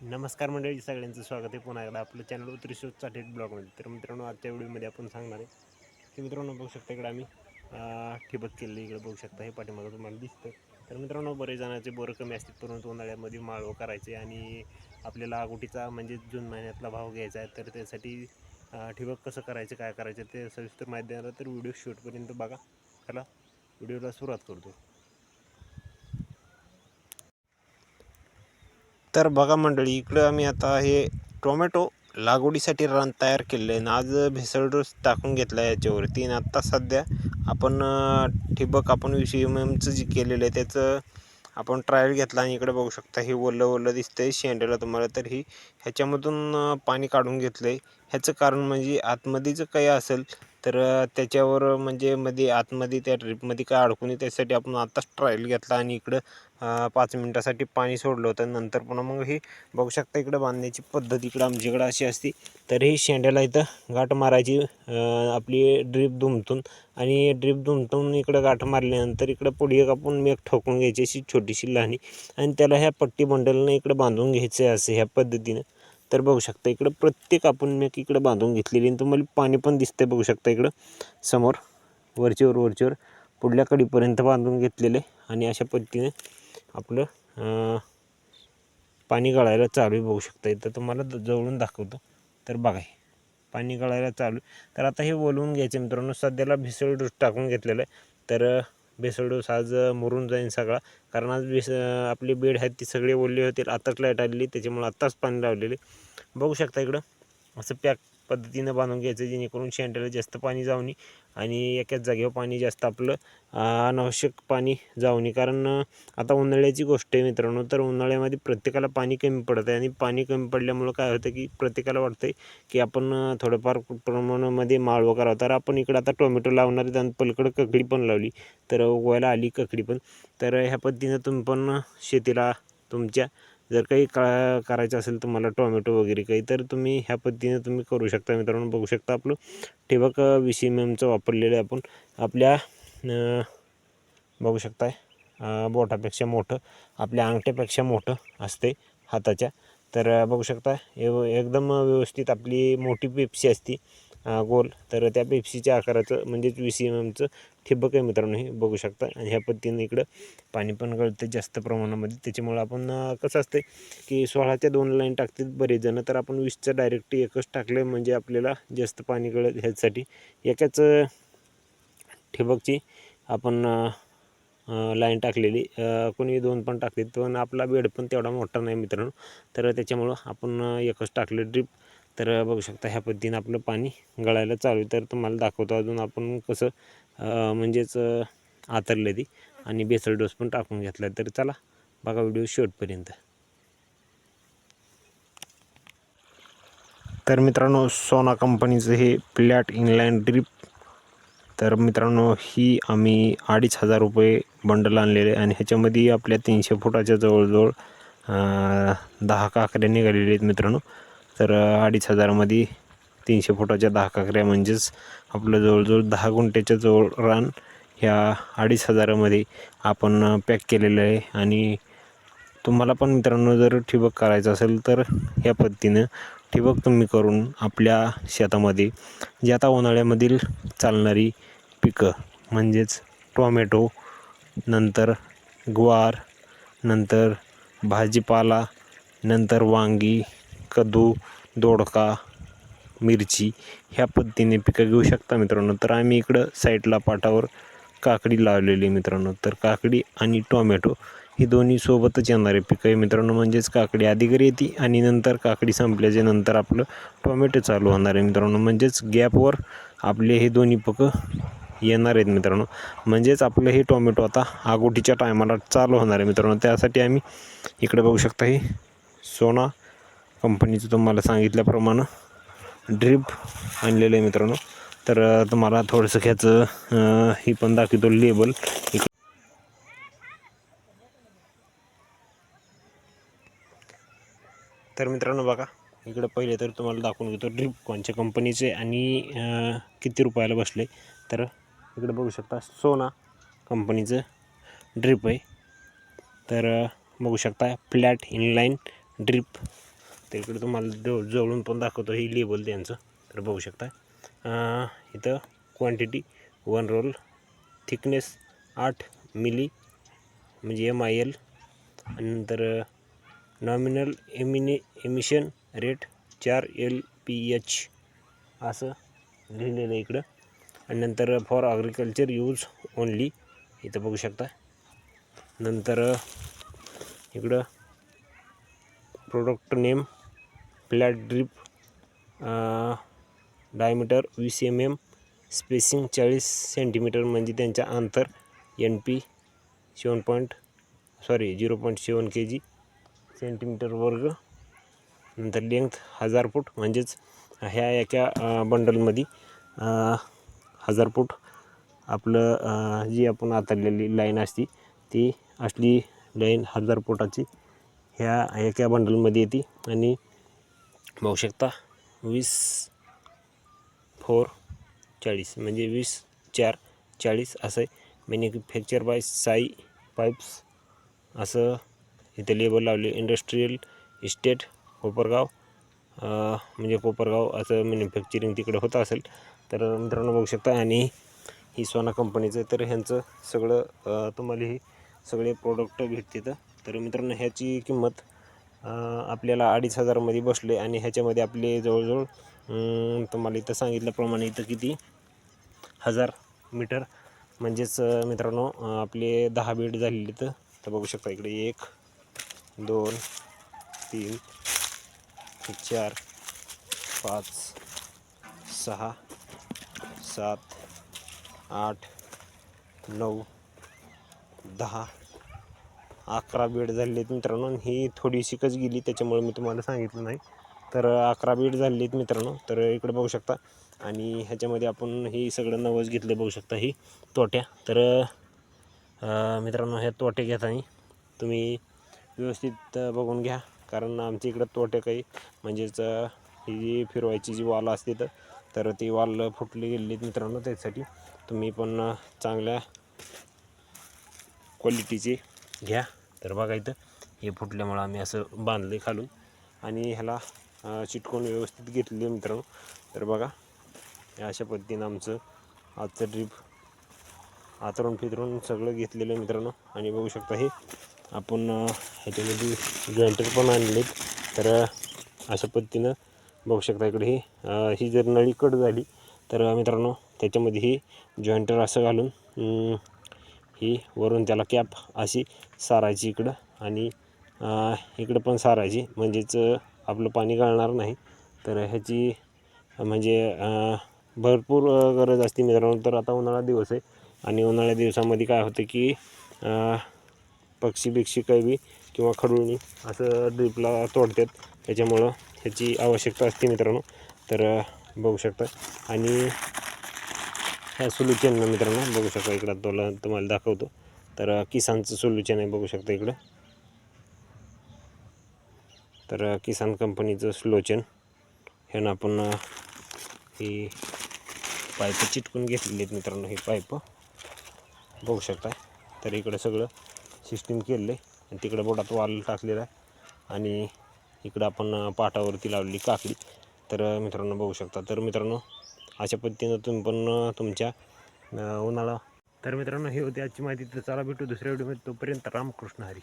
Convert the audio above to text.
नमस्कार मंडळी सगळ्यांचं स्वागत आहे. पुन्हा एकदा आपलं चॅनल उतरी शोधचा थेट ब्लॉगमध्ये तर मित्रांनो आजच्या व्हिडिओमध्ये आपण सांगणार आहे की मित्रांनो बघू शकता इकडे आम्ही ठिबक केलेली इकडे बघू शकता. हे पाठीमागं तुम्हाला दिसतं तर मित्रांनो बरे जणांचे बोरं कमी असतात परंतु उन्हाळ्यामध्ये माळव करायचे आणि आपल्याला आगोटीचा म्हणजे जून महिन्यातला भाव घ्यायचा आहे तर त्यासाठी ठिबक कसं करायचं काय करायचं ते सविस्तर माहिती देणार तर व्हिडिओ शूटपर्यंत बघा. चला व्हिडिओला सुरुवात करतो. तर बघा मंडळी इकडं आम्ही आता हे टोमॅटो लागवडीसाठी रान तयार केलेलं आहे आणि आज भेसळ डोस टाकून घेतला आहे याच्यावरती. आणि आत्ता सध्या आपण ठिबक आपण विषयी एमचं जे केलेलं आहे त्याचं आपण ट्रायल घेतला आणि इकडे बघू शकता हे ओलं ओलं दिसतंय शेंड्याला तुम्हाला. तर ही ह्याच्यामधून पाणी काढून घेतलं आहे ह्याचं कारण म्हणजे आतमध्ये जर काही असेल तर त्याच्यावर म्हणजे मध्ये आतमध्ये त्या ट्रीपमध्ये काय अडकून आहे त्यासाठी आपण आत्ताच ट्रायल घेतला आणि इकडं पाच मिनटासाठी पाणी सोडलं होतं. नंतर पुन्हा मग हे बघू शकता इकडं बांधण्याची पद्धत इकडं आमच्याकडं अशी असती. तर हे शेंड्याला इथं गाठ मारायची आपली ड्रीप दुमतून आणि ड्रीप दुमतून इकडं गाठ मारल्यानंतर इकडं पुढे कापून मेघ ठोकून घ्यायची अशी छोटीशी लहानी आणि त्याला ह्या पट्टी बंडलनं इकडं बांधून घ्यायचं आहे असं ह्या पद्धतीनं. तर बघू शकता इकडं प्रत्येक आपण मेक इकडं बांधून घेतलेली आणि तुम्हाला पाणी पण दिसतंय बघू शकता इकडं. समोर वरचीवर वरचीवर पुढल्या कडीपर्यंत बांधून घेतलेले. आणि अशा पद्धतीने आपलं पाणी गळायला चालू बघू शकता इथं. तुम्हाला जवळून दाखवतो. तर बघा पाणी गळायला चालू आहे. तर आता हे वलवून घ्यायचे मित्रांनो. सध्याला भिसळ टाकून घेतलेलं आहे. तर अं, साज मरून आज जाईल सगळा. कारण आज बेस आपली बेड आहेत ती सगळे ओले होतील. आत्ताच लाइट आलेली त्याच्यामुळे आत्ताच पाणी लावलेले. बघू शकता इकडं असं पॅक पद्धतीनं बांधून घ्यायचं जेणेकरून शेंड्याला जास्त पाणी जाऊ नये. आणि एकाच जागेवर पाणी जास्त आपलं अनावश्यक पाणी जाऊ नये. कारण आता उन्हाळ्याची गोष्ट आहे मित्रांनो तर उन्हाळ्यामध्ये प्रत्येकाला पाणी कमी पडतं आहे आणि पाणी कमी पडल्यामुळं काय होतं की प्रत्येकाला वाटतं आहे की आपण थोडंफार प्रमाणामध्ये माळवं करावं. तर आपण इकडं आता टोमॅटो लावणार आहेत आणि ककडी पण लावली तर उगवायला आली ककडी पण. तर ह्या पद्धतीनं तुम्ही पण शेतीला तुमच्या जर काही का करायचं असेल तुम्हाला टोमॅटो वगैरे काही तर तुम्ही ह्या पद्धतीने तुम्ही करू शकता मित्रांनो. बघू शकता आपलं ठिबक वीस एम एमचं वापरलेलं आहे आपण. आपल्या बघू शकताय बोटापेक्षा मोठं आपल्या अंगठ्यापेक्षा मोठं असते हाताच्या. तर बघू शकता एव एकदम व्यवस्थित आपली मोठी पेप्सी असती. गोल. तर त्या पेप्सीच्या आकाराचं म्हणजेच वीस एम एमचं ठिबक आहे मित्रांनो हे बघू शकता. आणि ह्या पद्धतीने इकडं पाणी पण गळतं जास्त प्रमाणामध्ये. त्याच्यामुळं आपण कसं असते की सोळाच्या दोन लाईन टाकतात बरेच जणं तर आपण वीसचं डायरेक्ट एकच टाकलं म्हणजे आपल्याला जास्त पाणी गळत ह्यासाठी. एकाच ठिबकची आपण लाईन टाकलेली. कोणी दोन पण टाकतात पण आपला बेड पण तेवढा मोठा नाही मित्रांनो. तर त्याच्यामुळं आपण एकच टाकलं ड्रीप. तर बघू शकता ह्या पद्धतीनं आपलं पाणी गळायला चालू आहे. तर तुम्हाला दाखवतो अजून आपण कसं म्हणजेच आतरलं ती आणि बेसल डोस पण टाकून घेतला तर चला बघा व्हिडिओ शेवटपर्यंत. तर मित्रांनो सोना कंपनीचं हे फ्लॅट इनलाईन ड्रीप तर मित्रांनो ही आम्ही अडीच हजार रुपये बंडल आणलेले आणि ह्याच्यामध्ये आपल्या तीनशे फुटाच्या जवळजवळ दहा काकऱ्या निघालेल्या आहेत मित्रांनो. तर अडीच हजारामध्ये तीनशे फुटाच्या दहा काकऱ्या म्हणजेच आपलं जवळजवळ दहा गुंठ्याच्या जवळ रान ह्या अडीच हजारामध्ये आपण पॅक केलेलं आहे. आणि तुम्हाला पण मित्रांनो जर ठिबक करायचं असेल तर ह्या पद्धतीनं ठिबक तुम्ही करून आपल्या शेतामध्ये जे आता उन्हाळ्यामधील चालणारी पिकं म्हणजेच टोमॅटो नंतर ग्वार नंतर भाजीपाला नंतर वांगी कद्दू दोडका मिरची ह्या पद्धतीने पिकं घेऊ शकता मित्रांनो. तर आम्ही इकडं साईडला पाटावर काकडी लावलेली मित्रांनो. तर काकडी आणि टोमॅटो ही दोन्ही सोबतच येणारे पिकं आहे मित्रांनो. म्हणजेच काकडी आधी घरी येते आणि नंतर काकडी संपल्याच्या नंतर आपलं टोमॅटो चालू होणार आहे मित्रांनो. म्हणजेच गॅपवर आपले हे दोन्ही पिकं येणार आहेत मित्रांनो. म्हणजेच आपलं हे टोमॅटो आता आगोटीच्या टायमाला चालू होणार आहे मित्रांनो. त्यासाठी आम्ही इकडे बघू शकता हे सोना कंपनीचं तुम्हाला सांगितल्याप्रमाणे ड्रीप आणलेलं आहे मित्रांनो. तर तुम्हाला थोडंसं ह्याचं ही पण दाखवतो लेबल तर मित्रांनो बघा इकडं पहिले तर तुम्हाला दाखवून घेतो ड्रीप कोणच्या कंपनीचे आणि किती रुपयाला बसले. तर इकडे बघू शकता सोना कंपनीचं ड्रीप आहे. तर बघू शकता फ्लॅट इनलाईन ड्रीप तर इकडे तुम्हाला जव जवळून पण दाखवतो ही लेबल त्यांचं. तर बघू शकता. इथं क्वांटिटी वन रोल थिकनेस आठ मिली म्हणजे एम आय एल आणि नंतर नॉमिनल एमिने एमिशन रेट चार एल पी एच असं लिहिलेलं आहे इकडं. आणि नंतर फॉर ॲग्रिकल्चर यूज ओनली इथं बघू शकता. नंतर इकडं product name flat drip diameter वीस एम एम स्पेसिंग चाळीस सेंटीमीटर म्हणजे त्यांच्या अंतर N P seven point sorry zero point seven K G centimetre वर्ग नंतर लेंथ हजार फूट म्हणजेच ह्या एका बंडलमध्ये हजार फूट आपलं जी आपण आतरलेली लाईन असती ती असली लाईन हजार फुटाची ह्या एका बंडलमध्ये येते आणि बघू शकता. वीस फोर चाळीस. म्हणजे वीस चार चाळीस असं मॅन्युफॅक्चर बाय साई पाईप्स असं इथे लेबल लावले. Industrial estate Kopargaon. म्हणजे कोपरगाव असं मॅन्युफॅक्चरिंग तिकडे होत असेल. तर मित्रांनो बघू शकता. आणि ही सोना कंपनीचं तर ह्यांचं सगळं तुम्हाला हे सगळे प्रोडक्ट भेटते तर मित्रांनो ह्याची किंमत आपल्याला अडीच हजारमध्ये बसले आणि ह्याच्यामध्ये आपले जवळजवळ तुम्हाला इथं सांगितल्याप्रमाणे इथं किती? हजार मीटर. म्हणजेच मित्रांनो आपले दहा बेड झालेले तर तर बघू शकता इकडे एक दोन तीन चार पाच सहा सात आठ नऊ दहा अकरा बेड झाले आहेत मित्रांनो ही थोडीशीकच गेली त्याच्यामुळे मी तुम्हाला सांगितलं नाही. तर अकरा बेड झालेले आहेत मित्रांनो तर इकडे बघू शकता. आणि ह्याच्यामध्ये आपण ही सगळं नवस घेतलं बघू शकता ही तोट्या. तर मित्रांनो ह्या तोटे घेताना तुम्ही व्यवस्थित बघून घ्या. कारण आमच्या इकडं तोटे काही म्हणजेच ही जी फिरवायची जी वाल असते तर ती वाल फुटली गेलेली आहेत मित्रांनो त्यासाठी तुम्ही पण चांगल्या क्वालिटीचे घ्या. तर बघा इथं हे फुटल्यामुळं आम्ही असं बांधले खालून. आणि ह्याला चिटकून व्यवस्थित घेतले मित्रांनो. तर बघा अशा पद्धतीनं आमचं आजचं ट्रीप आतरून फितरून सगळं घेतलेलं आहे मित्रांनो. आणि बघू शकता हे आपण ह्याच्यामध्ये जॉईंटर पण आणले तर अशा पद्धतीनं बघू शकता इकडे ही ही जर नळी कट झाली तर मित्रांनो त्याच्यामध्ये ही जॉईंटर असं घालून ही वरून त्याला कॅप अशी सारायची इकडं आणि इकडं पण सारायची. म्हणजेच आपलं पाणी गळणार नाही. तर ह्याची म्हणजे भरपूर गरज असते मित्रांनो. तर आता उन्हाळा दिवस आहे आणि उन्हाळ्या दिवसामध्ये काय होतं की पक्षी बिक्षी काही बी किंवा खडुळणी असं ड्रिपला तोडतात. त्याच्यामुळं ह्याची आवश्यकता असते मित्रांनो. तर बघू शकता. आणि ह्या सोल्युशन मित्रांनो बघू शकता इकडं तुला तुम्हाला दाखवतो. तर किसानचं सोल्युशन आहे बघू शकता इकडं. तर किसान कंपनीचं स्लोचन ह्यानं आपण ही पाईप चिटकून घेतलेली आहेत मित्रांनो ही पाईप. बघू शकता. तर इकडं सगळं सिस्टीम केलेलं आहे आणि तिकडं बोटात वाल टाकलेला आहे. आणि इकडं आपण पाटावरती लावलेली काकडी. तर मित्रांनो बघू शकता. तर मित्रांनो अशा पद्धतीनं तुम्ही पण तुमच्या उन्हाळा. तर मित्रांनो ही होती आजची माहिती. तर चला भेटू दुसऱ्या व्हिडिओमध्ये तोपर्यंत रामकृष्ण हरी.